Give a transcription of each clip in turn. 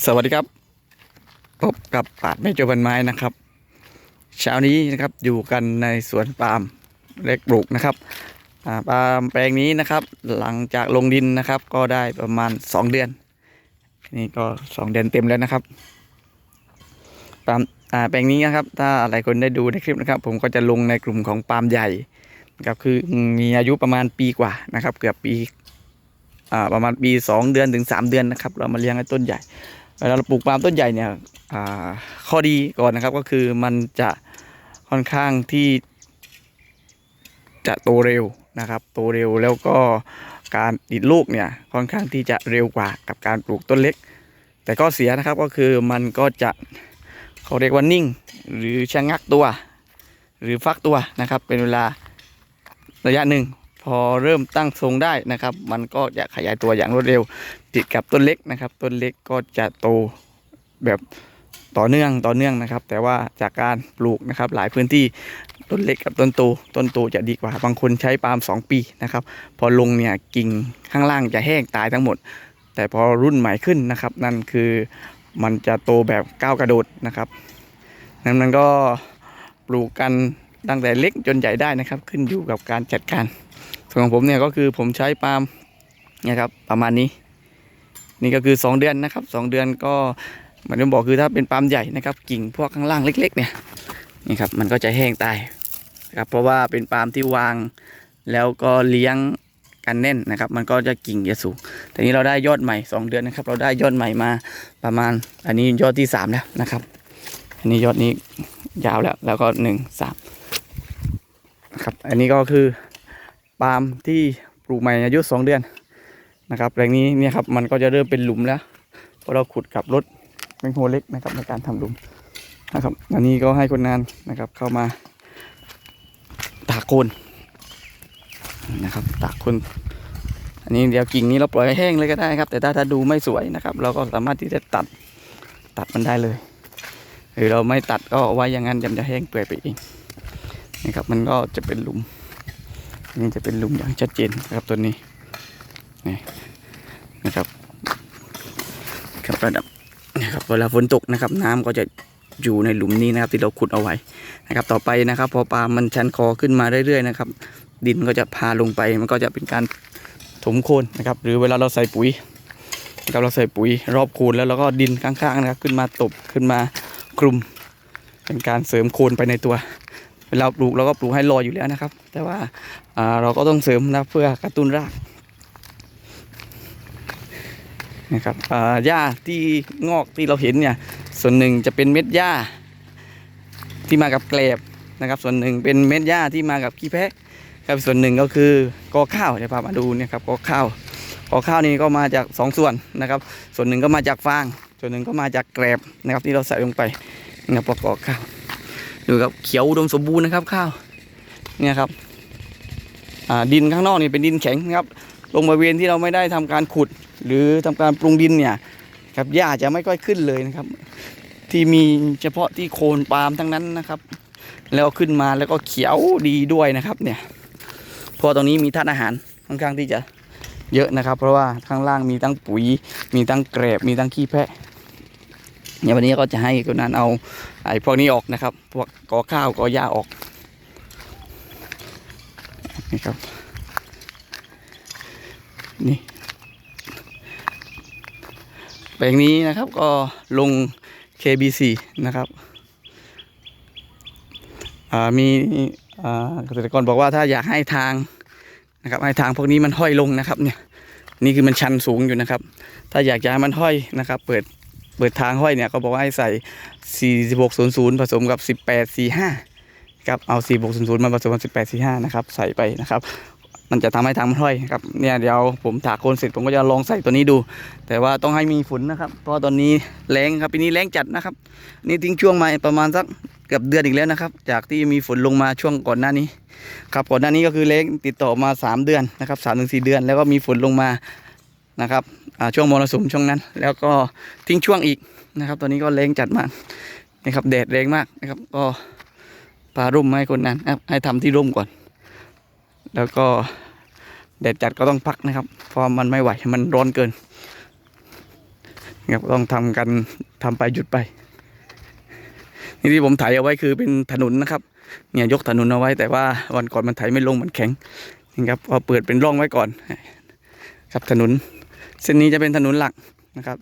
สวัสดีครับ พบกับปาดไม่เจอพันไม้นะครับ เช้านี้นะครับอยู่กันในสวนปาล์มเล็กปลูกนะครับปาล์มแปลงนี้นะครับ หลังจากลงดินนะครับ ก็ได้ประมาณ 2 เดือน นี่ก็ 2 เดือนเต็มแล้วนะครับปาล์มแปลงนี้นะครับ ถ้าหลายคนได้ดูในคลิปนะครับ ผมก็จะลงในกลุ่มของปาล์มใหญ่นะครับคือมีอายุประมาณปีกว่านะครับ เกือบปีประมาณปี 2 เดือนถึง 3 เดือนนะครับ เรามาเลี้ยงไอ้ต้นใหญ่ เวลาเราปลูกปาล์มต้นใหญ่เนี่ยข้อดีก่อนนะครับก็คือมันจะค่อนข้างที่จะโตเร็วนะครับ โตเร็วแล้วก็การติดลูกเนี่ยค่อนข้างที่จะเร็วกว่ากับการปลูกต้นเล็ก แต่ก็เสียนะครับก็คือมันก็จะเขาเรียกว่านิ่ง หรือชะงักตัว หรือฟักตัวนะครับ เป็นเวลาระยะหนึ่งพอเริ่มตั้งทรงได้นะครับ มันก็จะขยายตัวอย่างรวดเร็ว ติดกับต้นเล็กนะครับ ต้นเล็กก็จะโตแบบต่อเนื่องต่อเนื่องนะครับ แต่ว่าจากการปลูกนะครับ หลายพื้นที่ต้นเล็กกับต้นโตต้นโตจะดีกว่า บางคนใช้ปาล์ม2 ปีนะครับ พอลงเนี่ยกิ่งข้างล่างจะแห้งตายทั้งหมด แต่พอรุ่นใหม่ขึ้นนะครับ นั่นคือมันจะโตแบบก้าวกระโดดนะครับนั้นมันก็ปลูกกันตั้งแต่เล็กจนใหญ่ได้นะครับ ขึ้นอยู่กับการจัดการส่วนของผมเนี่ยก็คือผมใช้ปาล์มเนี่ยครับประมาณนี้ นี่ก็คือ 2 เดือนนะครับ 2 เดือนก็เหมือนที่บอกคือถ้าเป็นปาล์มใหญ่นะครับ กิ่งพวกข้างล่างเล็ก ๆ เนี่ยนี่ครับมันก็จะแห้งตายครับเพราะว่าเป็นปาล์มที่วางแล้วก็เลี้ยงกันแน่นนะครับ มันก็จะกิ่งจะสูงแต่นี้เราได้ยอดใหม่ 2 เดือนนะครับ เราได้ยอดใหม่มาประมาณ อันนี้ยอดที่3แล้วนะครับ อันนี้ยอดนี้ยาวแล้วแล้วก็1 3นะครับอันนี้ก็คือปาล์มที่ปลูกใหม่อายุสองเดือน นะครับแปลงนี้เนี่ยครับมันก็จะเริ่มเป็นหลุมแล้วเพราะเราขุดกับรถเป็นโฮเล็กนะครับในการทำหลุมนะครับอันนี้ก็ให้คนงานนะครับเข้ามาตากโคนนะครับตากโคนอันนี้เดี๋ยวกิ่งนี้เราปล่อยให้แห้งเลยก็ได้ครับ แต่ถ้าถ้าดูไม่สวยนะครับ เราก็สามารถที่จะตัดตัดมันได้เลยหรือเราไม่ตัดก็ไว้อย่างนั้นเดี๋ยวมันจะแห้งเปื่อยไปเองนะครับมันก็จะเป็นหลุมนี่จะเป็นหลุมอย่างชัดเจนนะครับตัวนี้นี่ นะครับครับระดับนะครับเวลาฝนตกนะครับ น้ำก็จะอยู่ในหลุมนี้นะครับ ที่เราขุดเอาไว้นะครับ ต่อไปนะครับ พอปลามันชันคอขึ้นมาเรื่อยๆนะครับ ดินก็จะพาลงไปมันก็จะเป็นการถมโคนนะครับ หรือเวลาเราใส่ปุ๋ยนะครับเราใส่ปุ๋ยรอบโคนแล้วเราก็ดินข้างๆนะครับ ขึ้นมาตบขึ้นมาคลุม เป็นการเสริมโคนไปในตัวเวลาปลูกเราก็ปลูกให้ลอยอยู่แล้วนะครับ แต่ว่าเราก็ต้องเสริมนะเพื่อกระตุ้นราก นะครับหญ้าที่งอกที่เราเห็นเนี่ยส่วนหนึ่งจะเป็นเม็ดหญ้าที่มากับแกลบนะครับ ส่วนหนึ่งเป็นเม็ดหญ้าที่มากับขี้แพะครับส่วนหนึ่งก็คือกอข้าวเดี๋ยวพามาดูเนี่ยครับกอข้าวกอข้าวนี่ก็มาจากสองส่วนนะครับ ส่วนหนึ่งก็มาจากฟาง ส่วนหนึ่งก็มาจากแกลบนะครับที่เราใส่ลงไปนะครับประกอบข้าวดูครับเขียวอุดมสมบูรณ์นะครับข้าวเนี่ยครับดินข้างนอกนี่เป็นดินแข็งนะครับ ลงบริเวณที่เราไม่ได้ทำการขุด หรือทำการปรุงดินเนี่ยครับหญ้าจะไม่ค่อยขึ้นเลยนะครับ ที่มีเฉพาะที่โคนปาล์มทั้งนั้นนะครับ แล้วขึ้นมาแล้วก็เขียวดีด้วยนะครับเนี่ยเพราะตรงนี้มีธาตุอาหารค่อนข้างที่จะเยอะนะครับ เพราะว่าข้างล่างมีทั้งปุ๋ย มีทั้งแกรบมีทั้งขี้แพะเนี่ยวันนี้ก็จะให้คนนั้นเอาไอ้พวกนี้ออกนะครับ พวกกอข้าวกอหญ้าออกนี่ครับ นี่แปลงนี้นะครับก็ลง KBC นะครับมีเกษตรกรบอกว่าถ้าอยากให้ทางนะครับให้ทางพวกนี้มันห้อยลงนะครับเนี่ยนี่คือมันชันสูงอยู่นะครับ ถ้าอยากจะให้มันห้อยนะครับ เปิดเปิดทางห้อยเนี่ยเขาบอกว่าให้ใส่ 4600 ผสมกับ 1845ครับเอา 4600 มาผสมกับ 1845 นะครับ ใส่ไปนะครับ มันจะทำให้ทางมันห้อยครับเนี่ยเดี๋ยวผมถากโคนเสร็จผมก็จะลองใส่ตัวนี้ดู แต่ว่าต้องให้มีฝนนะครับ เพราะตอนนี้แรงครับปีนี้แรงจัดนะครับ นี่ทิ้งช่วงมาประมาณสักเกือบเดือนอีกแล้วนะครับ จากที่มีฝนลงมาช่วงก่อนหน้านี้ครับก่อนหน้านี้ก็คือแรงติดต่อมา 3 เดือนนะครับสามถึงสเดือน แล้วก็มีฝนลงมานะครับช่วงมรสุมช่วงนั้น แล้วก็ทิ้งช่วงอีกนะครับ ตอนนี้ก็แรงจัดมากนะครับแดดแรงมากนะครับก็ปาร่มให้คนนั้นครับให้ทำที่ร่มก่อน แล้วก็แดดจัดก็ต้องพักนะครับ เพราะมันไม่ไหวมันร้อนเกินนะครับต้องทำกันทำไปหยุดไป นี่ที่ผมไถเอาไว้คือเป็นถนนนะครับ เนี่ยยกถนนเอาไว้ แต่ว่าวันก่อนมันไถไม่ลงมันแข็งนะครับพอเปิดเป็นร่องไว้ก่อน ครับถนน เส้นนี้จะเป็นถนนหลักนะครับ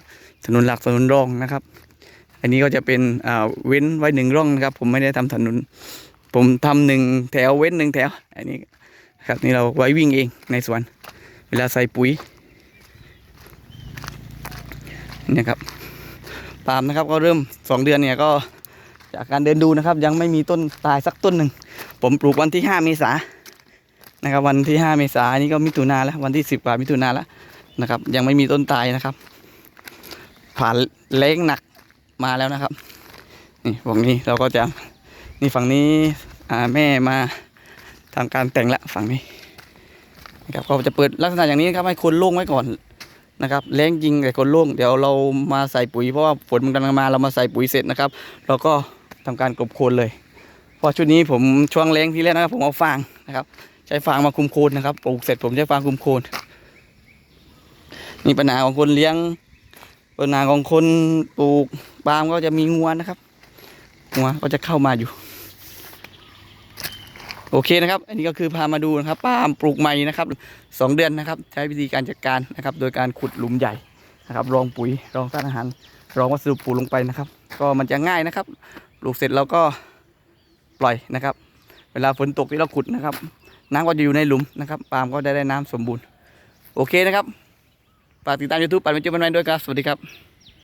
ถนนหลักถนนรองนะครับ อันนี้ก็จะเป็นเว้นไว้หนึ่งร่องนะครับ ผมไม่ได้ทำถนน ผมทำหนึ่งแถวเว้นหนึ่งแถว อันนี้ ครับนี่เราไว้วิ่งเองในสวน เวลาใส่ปุ๋ยเนี่ยครับปาล์มนะครับก็เริ่มสองเดือนเนี่ยก็จากการเดินดูนะครับ ยังไม่มีต้นตายสักต้นหนึ่ง ผมปลูกวันที่ห้าเมษานะครับวันที่ห้าเมษายนนี่ก็มิถุนาแล้ววันที่สิบกว่ามิถุนาแล้วนะครับ ยังไม่มีต้นตายนะครับ ผ่านแล้งหนักมาแล้วนะครับ นี่ฝั่งนี้เราก็จะนี่ฝั่งนี้แม่มา ทำการแต่งละฝั่งนี้นะครับก็จะเปิดลักษณะอย่างนี้นะครับให้คนโล่งไว้ก่อนนะครับแรงจริงแต่คนโล่งเดี๋ยวเรามาใส่ปุ๋ยเพราะว่าฝนมันกำลังมาเรามาใส่ปุ๋ยเสร็จนะครับ เราก็ทำการกลบโคนเลยพราะชุดนี้ผมช่วงแรงที่แรกนะครับผมเอาฟางนะครับ ใช้ฟางมาคุมโคนนะครับปลูกเสร็จผมใช้ฟางคุมโคนนี่ปัญหาของคนเลี้ยงปัญหาของคนปลูกปาล์มก็จะมีงัวนะครับงัวก็จะเข้ามาอยู่ โอเคนะครับ อันนี้ก็คือพามาดูนะครับป้ามปลูกใหม่นะครับสองเดือนนะครับ ใช้วิธีการจัดการนะครับ โดยการขุดหลุมใหญ่นะครับ รองปุ๋ยรองสารอาหาร รองวัสดุปลูกลงไปนะครับ ก็มันจะง่ายนะครับ ปลูกเสร็จเราก็ปล่อยนะครับ เวลาฝนตกที่เราขุดนะครับ น้ำก็จะอยู่ในหลุมนะครับปาล์มก็ได้ได้น้ำสมบูรณ์ โอเคนะครับฝากติดตาม YouTube ปัดเป็นจุบันไว้ด้วยครับ สวัสดีครับ